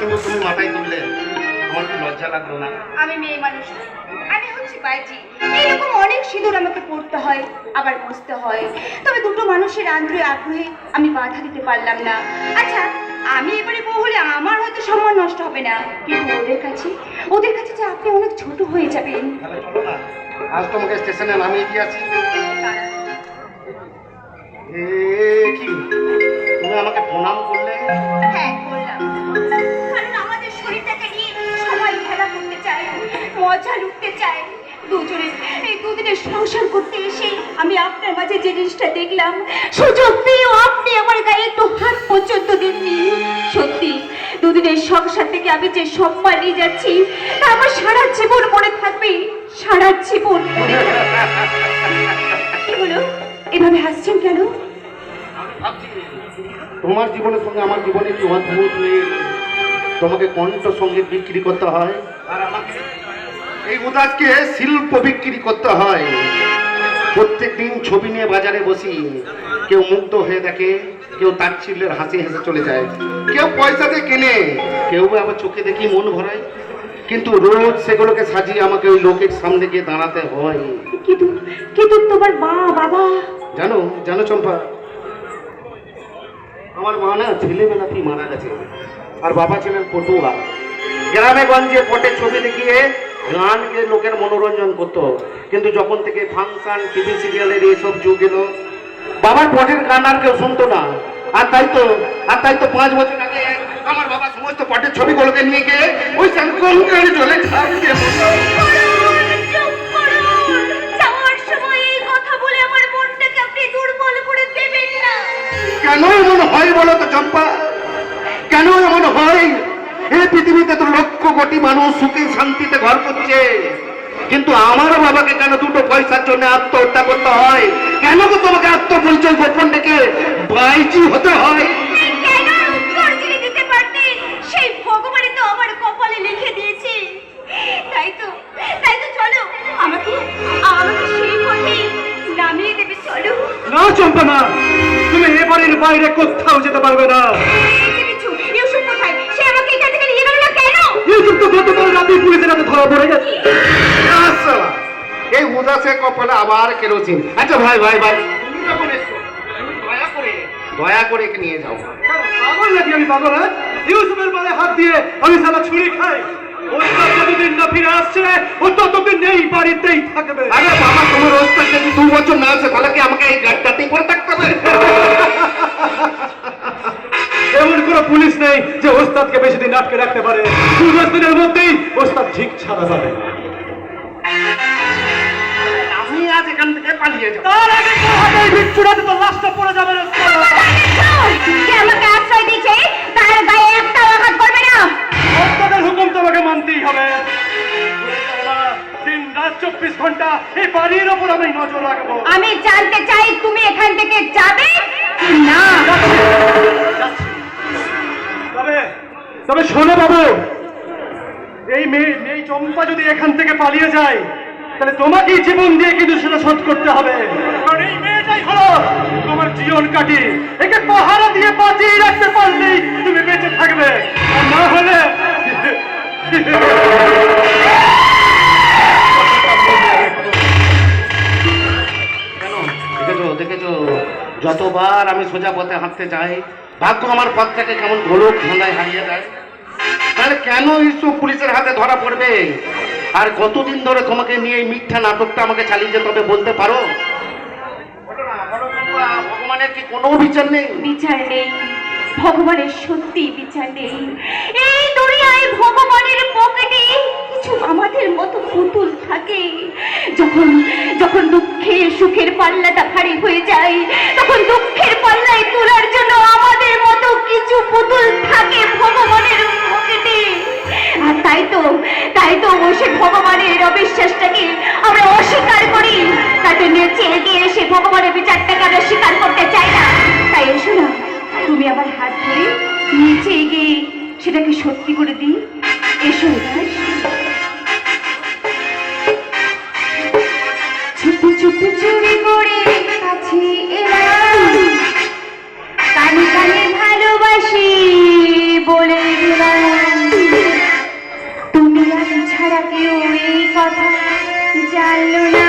কিন্তু তুমি মাথায় তুললে আমার কি লজ্জা লাগল না? আমি মেয়ে মানুষ। আমি হচ্ছি বাইজি এরকম অনেক সিঁদুর আমাকে পড়তে হয় আবার মুছতে হয়। তবে দুটো মানুষের আন্তরিক আগ্রহে আমি বাধা দিতে পারলাম না। আচ্ছা আমি এবারে বউ হলে আমার হয়তো সম্মান নষ্ট হবে না। কিন্তু ওদের কাছে ওদের কাছে যে আপনি অনেক ছোট হয়ে যাবেন। তাহলে চলো না। আজ তোমাকে স্টেশনে নামিয়ে এ কি? তুমি আমাকে প্রণাম করলে? দুজনে এই দুদিনের সংসার করতে এসে আমি আপনার মাঝে যে জিনিসটা দেখলাম সুযোগ পেয়েও আপনি আমার গায়ে একটু হাত পর্যন্ত দেননি। সত্যি দুদিনের সংসার থেকে আমি যে সম্মান নিয়ে যাচ্ছি তা আমার সারা জীবন মনে থাকবে সারা জীবন মনে কি হলো? এভাবে হাসছেন কেন? তোমার জীবনের সঙ্গে আমার জীবনে কি অদ্ভুত তোমাকে কণ্ঠ সংগীত বিক্রি করতে হয়? আর আমাকে এই উদাসকে শিল্প বিক্রি করতে হয়। প্রত্যেক দিন ছবি নিয়ে বাজারে বসি। কেউ মুগ্ধ হয়ে দেখে কেউ তার চিল্লের হাসি হেসে চলে যায়। কেউ পয়সা দিয়ে কেনে কেউ আবার চোখে দেখি মন ভরায় কিন্তু রোজ সেগুলোকে সাজিয়ে আমাকে ওই লোকের সামনে গিয়ে দাঁড়াতে হয়। কিন্তু কিন্তু তোমার মা বাবা? জানো জানো চম্পা আমার মা না ছেলেবেলাতেই মারা গেছে। আর বাবা ছিলেন পটুয়া। গ্রামে গঞ্জে পটে ছবি দেখিয়ে গান গেয়ে লোকের মনোরঞ্জন করতো কিন্তু যখন থেকে ফাংশন টিভি সিরিয়ালের এইসব যুগ এলো, বাবার পটের গান আর কেউ শুনতো না আর তাই তো, আর তাই তো পাঁচ বছর আগে আমার বাবা সমস্ত পটের ছবিগুলোকে নিয়ে গিয়ে ওই কোন চলে যায় চুপ করুন। যাওয়ার সময় এই কথা বলে আমার মনটাকে আপনি দুর্বল করে দেবেন না। কেন এমন হয় বলো পৃথিবীতে তো লক্ষ কোটি মানুষ সুখে শান্তিতে ঘর করছে। কিন্তু আমার বাবাকে কেন দুটো পয়সার জন্য আত্মহত্যা করতে হয়? কেন তোমাকে আত্মপরিচয় গোপন ডেকে বাইজি হতে হয়? না চম্পা না। তুমি এ বাড়ির বাইরে কোথাও যেতে পারবে না। ইউসুফ গতকাল রাতে পুলিশের হাতে ধরা পড়ে গেছে। আচ্ছা, এই উদাসের কপালে আবার কেরোসিন। আচ্ছা ভাই ভাই ভাই। তুমি যখন এসছো, তুমি দয়া করে একে নিয়ে যাও। পাগল নাকি আমি পাগল হ্যাঁ? ইউসুফের হাত দিয়ে আমি সারা ছুরি খাই। যতদিন না ফিরে আসছে ও ততদিন নেই বাড়িতেই থাকবে। আরে বাবা তোমার ওস্তাদ যদি দু বছর না আসে তাহলে কি আমাকে এই গাড়িটাতেই পরে থাকতে হবে? আটকে রাখতে পারে। দু দিনের মধ্যেই ওস্তাদ ঠিক ছাড়া যাবে। আমি আজ এখান থেকে পালিয়ে যাব। তার আগে তোর হাতে তো লাশটা পড়ে যাবে না আমাকে আশ্রয় দিয়েছে? তার গায়ে একটা আঘাত করবে না। ওস্তাদের হুকুম তোমাকে মানতেই হবে। দিন রাত চব্বিশ ঘণ্টা এই বাড়ির ওপর আমি নজর রাখব। আমি জানতে চাই তুমি এখান থেকে যাবে না তবে শোনো বাবু, এই মেয়ে মেয়ে চম্পা যদি এখান থেকে পালিয়ে যায়, তাহলে তোমাকেই জীবন দিয়ে কিন্তু সেটা শোধ করতে হবে। এই মেয়েটাই হলো তোমার জীবন কাটি একে পাহারা দিয়ে বাঁচিয়ে রাখতে পারলেই তুমি বেঁচে থাকবে। আর না হলে দেখেছ দেখেছ, যতবার আমি সোজা পথে হাঁটতে যাই ভাগ্য আমার পথটাকে কেমন গোলক ধাঁধায় হারিয়ে দেয় তাহলে কেন ইসব পুলিশের হাতে ধরা পড়বে? আর কতদিন ধরে তোমাকে নিয়ে এই মিথ্যা নাটকটা আমাকে চালিয়ে যেতে হবে বলতে পারো? ভগবানের কি কোনো বিচার নেই? বিচার নেই। ভগবানের সত্যি বিচার নেই। এই দুনিয়ায় ভগবানের পকেটে কিছু আমাদের মতো পুতুল থাকে। যখন যখন দুঃখে সুখের পাল্লাটা ভারী হয়ে যায়, তখন দুঃখের ভগবানের বিচারটাকে আমরা স্বীকার করতে চাই না? তাই এসো না। তুমি আমার হাত ধরে নিচে এগিয়ে সেটাকে সত্যি করে দিই। এসো করে কাছে এলাম। ভালোবাসি বলে দিলাম। দুনিয়াতে ছাড়া কেউ এই কথা জানলো না।